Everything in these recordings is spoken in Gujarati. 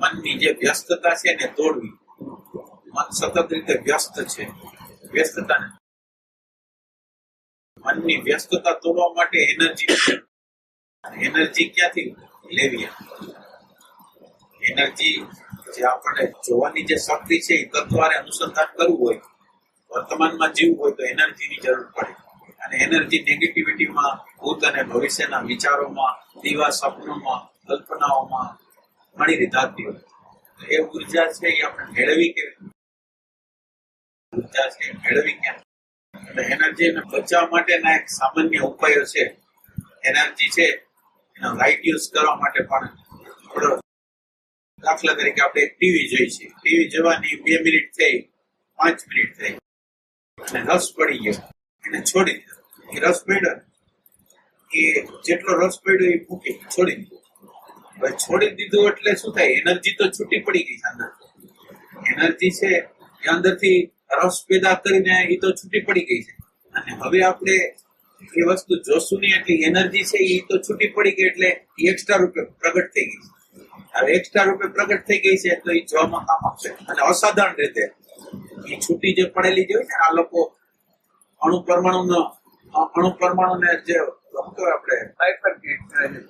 મનની જે વ્યસ્તતા છે એને તોડવી. મન સતત રીતે વ્યસ્ત છે. વ્યસ્તતાને મનની વ્યસ્તતા તોડવા માટે એનર્જી એનર્જી ક્યાંથી લેવી? એનર્જી જે આપણને જોવાની જે શક્તિ છે એ તત્વારે અનુસંધાન કરવું હોય, વર્તમાનમાં જીવવું હોય તો એનર્જીની જરૂર પડે. અને એનર્જી નેગેટિવિટીમાં ભૂત અને ભવિષ્યના વિચારોમાં, દીવા સપનોમાં કલ્પનાઓમાં ઘણી રીતે હોય તો એ ઊર્જા છે એ આપણે મેળવી કે ઊર્જા છે મેળવી કેમ એટલે એનર્જીને બચાવવા માટેના એક સામાન્ય ઉપાયો છે. એનર્જી છે, એનો રાઈટ યુઝ કરવા માટે પણ થોડો દાખલા તરીકે આપણે ટીવી જોઈ છે. ટીવી જોવાની બે મિનિટ થઈ, પાંચ મિનિટ થઈ. અને રસ પડી ગયો. એને છોડી દીધો. એ રસ પડ્યો. એ જેટલો રસ પડ્યો એ મૂકી છોડી દીધો. છોડી દીધું એટલે શું થાય? એનર્જી તો છૂટી પડી ગઈ અંદર એનર્જી છે એ અંદરથી રસ પેદા કરીને એ તો છૂટી પડી ગઈ છે. અને હવે આપણે એ વસ્તુ જોશું નહીં, એટલે એનર્જી છે એ તો છૂટી પડી ગઈ એટલે એક્સ્ટ્રા રૂપે પ્રગટ થઈ ગઈ છે. હવે એક્સ્ટ્રા રૂપે પ્રગટ થઈ ગઈ છે તો એ જોવામાં કામ આપશે અને અસાધારણ રીતે એ છૂટી જે પડેલી જે હોય ને, આ લોકો અણુ પરમાણુ અણુ પરમાણુને જે, શું કહેવાય આપણે?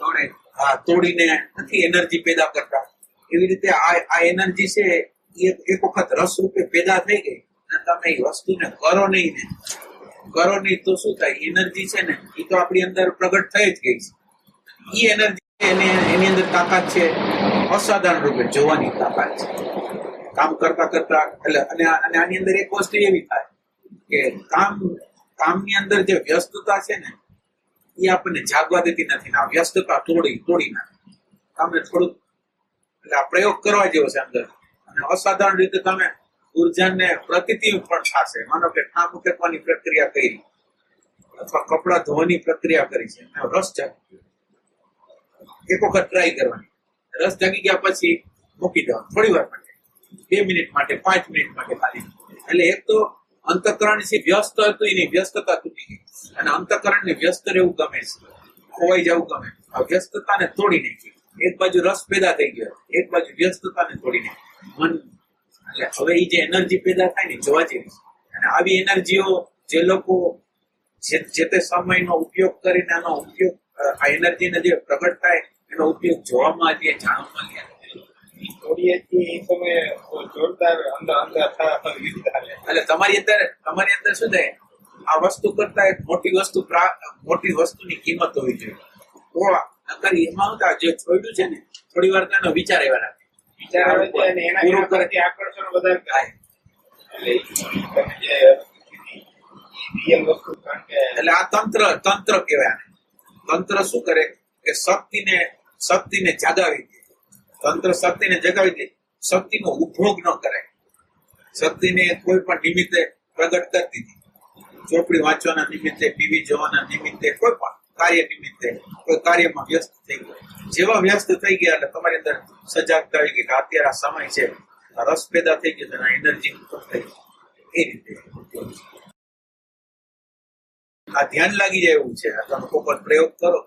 તોડે તોડીને નથી એનર્જી પેદા કરતા. એવી રીતે આ એનર્જી છે, એ એક વખત રસ રૂપે પેદા થઈ ગઈ. અને તમે એ વસ્તુને કરો નહીં ને. કરો નહીં તો શું થાય? એનર્જી છે ને, એ તો આપણી અંદર પ્રગટ થઈ જ ગઈ છે. એ એનર્જી એને એની અંદર તાકાત છે. અસાધારણ રૂપે જોવાની તાકાત છે. કામ કરતા કરતા, એટલે અને અને આની અંદર એક વસ્તુ એવી થાય કે કામ કામની અંદર જે વ્યસ્તતા છે ને એ આપણને જાગવા દેતી નથી ને વ્યસ્તતા તોડી તોડી નાખે. તમે થોડુંક એટલે આ પ્રયોગ કરવા જેવો છે અંદર. અને અસાધારણ રીતે તમે ઉર્જાને પ્રતિતિ પણ થશે. માનો કે ઠામ ફેંકવાની પ્રક્રિયા કરી. અથવા કપડા ધોવાની પ્રક્રિયા કરી છે. અને રસ જાગી એક વખત ટ્રાય કરવાની. રસ જાગી ગયા પછી મૂકી દેવાનું. થોડી વાર માટે. બે મિનિટ માટે, પાંચ મિનિટ માટે ખાલી. એટલે એક તો અંતકરણ છે, વ્યસ્ત હતું, એની વ્યસ્તતા તૂટી ગઈ. અને અંતકરણ ને વ્યસ્ત રહેવું ગમે છે ખોવાઈ જવું ગમે આ વ્યસ્તતાને તોડી નાખી એક બાજુ રસ પેદા થઈ ગયો એક બાજુ વ્યસ્તતાને તોડી નાખી મન એટલે હવે એ જે એનર્જી પેદા થાય ને જોવા જેવી અને આવી એનર્જીઓ જે લોકો જે તે સમયનો ઉપયોગ કરીને આનો ઉપયોગ આ આ એનર્જીને જે પ્રગટ થાય એનો ઉપયોગ જોવામાં આવીએ જાણવામાં આવીએ થોડી એ સમયે જોરદાર અંદર અંદર થા- થા- યુદ્ધ ચાલે એટલે તમારી અંદર તમારી અંદર શું થાય આ વસ્તુ કરતા એક મોટી વસ્તુ મોટી વસ્તુની કિંમત હોવી જોઈએ. ઓળા નકર એમાં હતા જે છોડ્યું છે ને થોડી વાર તેનો વિચાર એવા રાખે. વિચાર આવે છે અને એના પૂરું એના આકર્ષણ વધારે થાય. થાય. એટલે આ તંત્ર તંત્ર કહેવાય તંત્ર શું કરે? કે શક્તિને શક્તિને જગાવી દે. તંત્ર શક્તિને જગાવી દે. શક્તિનો ઉપભોગ ન કરાય. શક્તિને કોઈ પણ નિમિત્તે પ્રગટ કરતી હતી ચોપડી વાંચવાના નિમિત્તે ટીવી જોવાના નિમિત્તે કોઈ પણ કાર્ય નિમિત્તે કોઈ કાર્યમાં વ્યસ્ત થઈ ગયો જેવા વ્યસ્ત થઈ ગયા એટલે તમારી અંદર સજાગતા આવી ગઈ કે અત્યારે આ સમય છે રસ પેદા થઈ ગયો અને એનર્જી થઈ એ રીતે આ ધ્યાન લાગી જાય એવું છે તમે કોઈ પણ પ્રયોગ કરો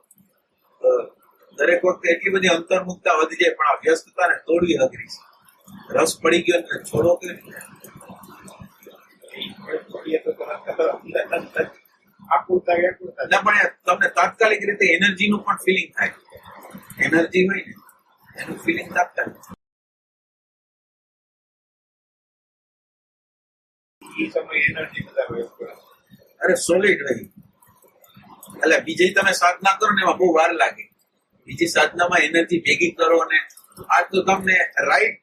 દરેક વખતે એટલી બધી અંતર્મુખતા વધી જાય પણ આ વ્યસ્તતાને તોડવી અઘરી છે રસ પડી ગયો એટલે છોડો કે ના પણ તમને તાત્કાલિક રીતે એનર્જી નું પણ ફિલિંગ થાય. એનર્જી હોય ને એનું ફિલિંગ તાત્કાલિક. અરે સોલિડ રહી. એટલે બીજી તમે સાધના કરો ને એમાં બહુ વાર લાગે. બીજી સાધનામાં એનર્જી ભેગી કરો અને આ તો તમને રાઈટ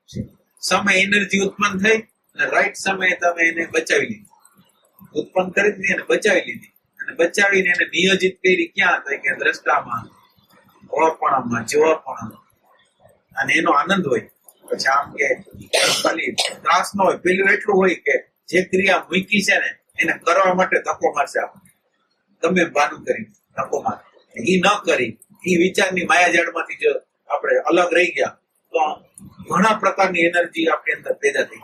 સમય એનર્જી ઉત્પન્ન થઈ અને રાઈટ સમયે તમે એને બચાવી લીધી. ઉત્પન્ન કરી દીધી અને બચાવી લીધી. અને બચાવીને એને નિયોજિત કરી ક્યાં તો કે દ્રષ્ટામાં, ઓળપણામાં, જોવાપણામાં. અને એનો આનંદ હોય. પછી આમ કે ખાલી ત્રાસ ન હોય. પેલું એટલું હોય કે જે ક્રિયા મૂકી છે ને, એને કરવા માટે ધક્કો મારશે આપણને એમ ભાનું કરી ધક્કો માર. એ ન કરી એ વિચારની માયાજાળમાંથી જો આપણે અલગ રહી ગયા, તો ઘણા પ્રકારની એનર્જી આપણી અંદર પેદા થઈ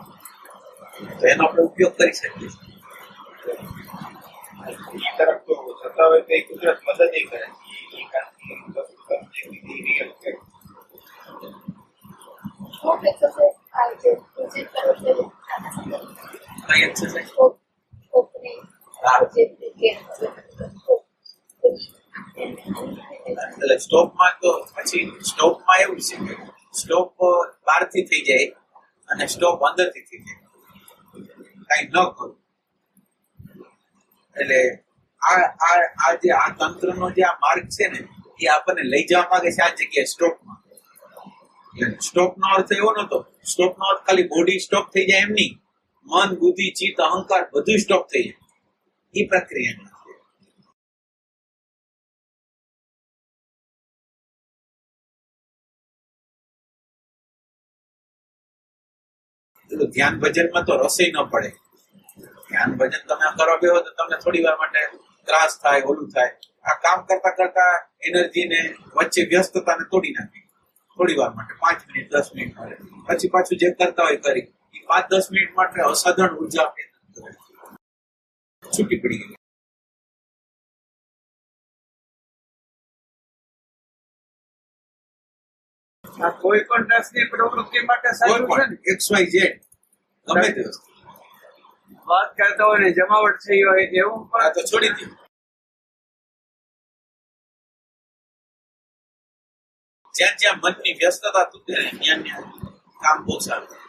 તો એનો આપણે ઉપયોગ કરી શકીએ છીએ. એ તરફ તો થતા હોય તો એ કુદરત તો પછી સ્ટોપમાં એવું છે કે સ્ટોપ બહારથી થઈ જાય અને સ્ટોપ અંદરથી થઈ જાય. કઈ ન કરું. એટલે આ આ આ જે, આ તંત્રનો જે આ માર્ગ છે ને, એ આપણને લઈ જવા માંગે છે આ જગ્યાએ સ્ટોકમાં. સ્ટોક નો અર્થ એવો નતો સ્ટોક નો અર્થ ખાલી બોડી સ્ટોપ થઈ જાય એમ નહીં. મન, બુદ્ધિ, ચિત્ત, અહંકાર બધું સ્ટોપ થઈ જાય. એ પ્રક્રિયા પેલું ધ્યાન ભજનમાં તો રસોઈ ન પડે. ધ્યાન ભજન તમે કરો બેહો તો તમને થોડી વાર માટે ત્રાસ થાય ઓલું થાય. આ કામ કરતા કરતા એનર્જી ને વચ્ચે વ્યસ્તતાને તોડી નાખી. થોડી વાર માટે પાંચ મિનિટ દસ મિનિટ માટે. પછી પાછું જે કરતા હોય કરી. એ પાંચ દસ મિનિટ માટે અસાધારણ ઊર્જા છૂટી પડી ગઈ. કોઈ પણ પ્રવૃત્તિ માટે સારું છે ને? એક્સ વાય ઝેડ ગમે તે વસ્તુ. વાત કરતા હોય ને જમાવટ થઈ હોય એવું, પણ તો છોડી દીધું જ્યાં જ્યાં મનની વ્યસ્તતા તૂટે ત્યાં ત્યાં કામ બહુ સારું